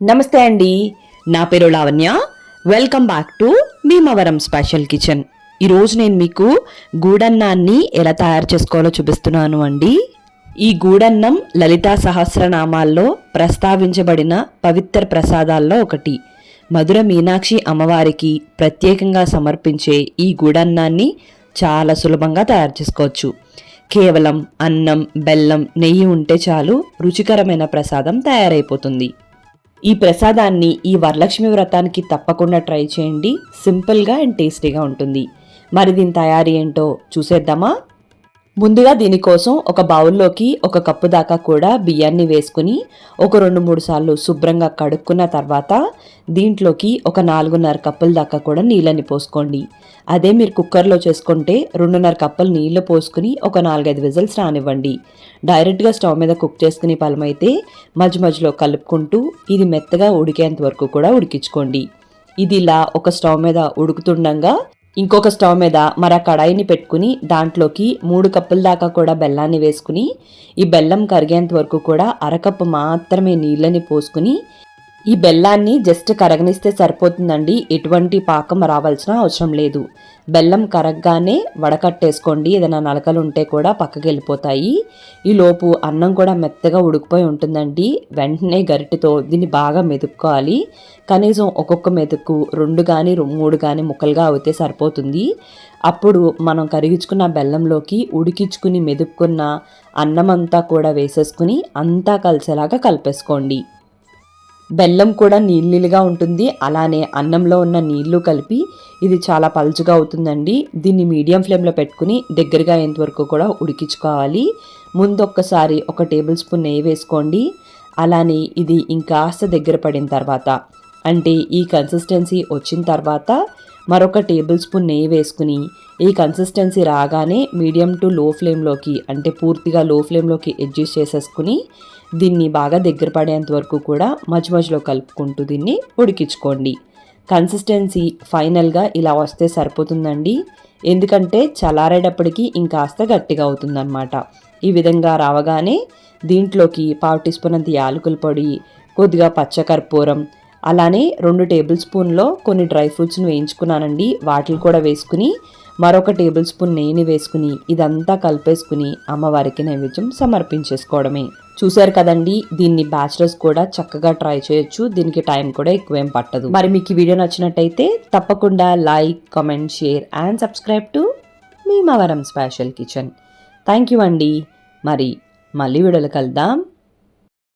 నమస్తే అండి. నా పేరు Lavanya. Welcome back to Bhimavaram special kitchen ఈరోజు నేను మీకు గూడన్నాన్ని ఎలా తయారు చేసుకోవాలో చూపిస్తున్నాను అండి. ఈ గూడన్నం లలితా సహస్రనామాల్లో ప్రస్తావించబడిన పవిత్ర ప్రసాదాల్లో ఒకటి. మధుర మీనాక్షి అమ్మవారికి ప్రత్యేకంగా సమర్పించే ఈ గూడన్నాన్ని చాలా సులభంగా తయారు చేసుకోవచ్చు. కేవలం అన్నం బెల్లం నెయ్యి ఉంటే చాలు రుచికరమైన ప్రసాదం తయారైపోతుంది. ఈ ప్రసాదాన్ని ఈ వరలక్ష్మి వ్రతానికి తప్పకుండా ట్రై చేయండి. సింపుల్గా అండ్ టేస్టీగా ఉంటుంది. మరి దీని తయారీ ఏంటో చూసేద్దామా? ముందుగా దీనికోసం ఒక బౌల్లోకి ఒక కప్పు దాకా కూడా బియ్యాన్ని వేసుకుని ఒక రెండు మూడు సార్లు శుభ్రంగా కడుక్కున్న తర్వాత దీంట్లోకి ఒక నాలుగున్నర కప్పుల దాకా కూడా నీళ్ళని పోసుకోండి. అదే మీరు కుక్కర్లో చేసుకుంటే రెండున్నర కప్పులు నీళ్ళు పోసుకుని ఒక నాలుగైదు విజిల్స్ రానివ్వండి. డైరెక్ట్గా స్టవ్ మీద కుక్ చేసుకునే పలమైతే మధ్య మధ్యలో కలుపుకుంటూ ఇది మెత్తగా ఉడికేంత వరకు కూడా ఉడికించుకోండి. ఇది ఇలా ఒక స్టవ్ మీద ఉడుకుతుండగా ఇంకొక స్టవ్ మీద మర కడాయిని పెట్టుకుని దాంట్లోకి మూడు కప్పుల దాకా కూడా బెల్లాన్ని వేసుకుని ఈ బెల్లం కరిగేంత వరకు కూడా అరకప్పు మాత్రమే నీళ్ళని పోసుకుని ఈ బెల్లాన్ని జస్ట్ కరగనిస్తే సరిపోతుందండి. ఎటువంటి పాకం రావాల్సిన అవసరం లేదు. బెల్లం కరగగానే వడకట్టేసుకోండి. ఏదైనా నలకలు ఉంటే కూడా పక్కకి వెళ్ళిపోతాయి. ఈ లోపు అన్నం కూడా మెత్తగా ఉడికిపోయి ఉంటుందండి. వెంటనే గరిటెతో దీన్ని బాగా మెదుక్కోవాలి కనీసం ఒక్కొక్క మెతుకు రెండు కానీ మూడు కానీ ముక్కలుగా అవుతే సరిపోతుంది. అప్పుడు మనం కరిగించుకున్న బెల్లంలోకి ఉడికించుకుని మెదుక్కున్న అన్నం అంతా కూడా వేసేసుకుని అంతా కలిసేలాగా కలిపేసుకోండి. బెల్లం కూడా నీళ్ళుగా ఉంటుంది. అలానే అన్నంలో ఉన్న నీళ్ళు కలిపి ఇది చాలా పలుచుగా అవుతుందండి. దీన్ని మీడియం ఫ్లేమ్లో పెట్టుకుని దగ్గరగా అయ్యేంతవరకు కూడా ఉడికించుకోవాలి. ముందు ఒక్కసారి ఒక టేబుల్ స్పూన్ నెయ్యి వేసుకోండి. అలానే ఇది ఇంకాస్త దగ్గర పడిన తర్వాత అంటే ఈ కన్సిస్టెన్సీ వచ్చిన తర్వాత మరొక టేబుల్ స్పూన్ నెయ్యి వేసుకుని ఈ కన్సిస్టెన్సీ రాగానే మీడియం టు లో ఫ్లేమ్లోకి అంటే పూర్తిగా లో ఫ్లేమ్లోకి అడ్జస్ట్ చేసేసుకుని దీన్ని బాగా దగ్గర పడేంత వరకు కూడా మధ్య మధ్యలో కలుపుకుంటూ దీన్ని ఉడికించుకోండి. కన్సిస్టెన్సీ ఫైనల్గా ఇలా వస్తే సరిపోతుందండి. ఎందుకంటే చల్లారేటప్పటికి ఇంకాస్త గట్టిగా అవుతుందన్నమాట. ఈ విధంగా రావగానే దీంట్లోకి పావు టీ స్పూన్ అంత యాలకుల పొడి కొద్దిగా పచ్చకర్పూరం అలానే రెండు టేబుల్ స్పూన్లో కొన్ని డ్రై ఫ్రూట్స్ని వేయించుకున్నానండి. వాటిని కూడా వేసుకుని మరొక టేబుల్ స్పూన్ నెయ్యిని వేసుకుని ఇదంతా కలిపేసుకుని అమ్మవారికి నైవేద్యం సమర్పించేసుకోవడమే. చూశారు కదండి దీన్ని బ్యాచిలర్స్ కూడా చక్కగా ట్రై చేయొచ్చు. దీనికి టైం కూడా ఎక్కువేం పట్టదు. మరి మీకు ఈ వీడియో నచ్చినట్టయితే తప్పకుండా like comment share and subscribe to Bhimavaram special kitchen. Thank you అండి. మరి మళ్ళీ వీడియోలు కలుద్దాం.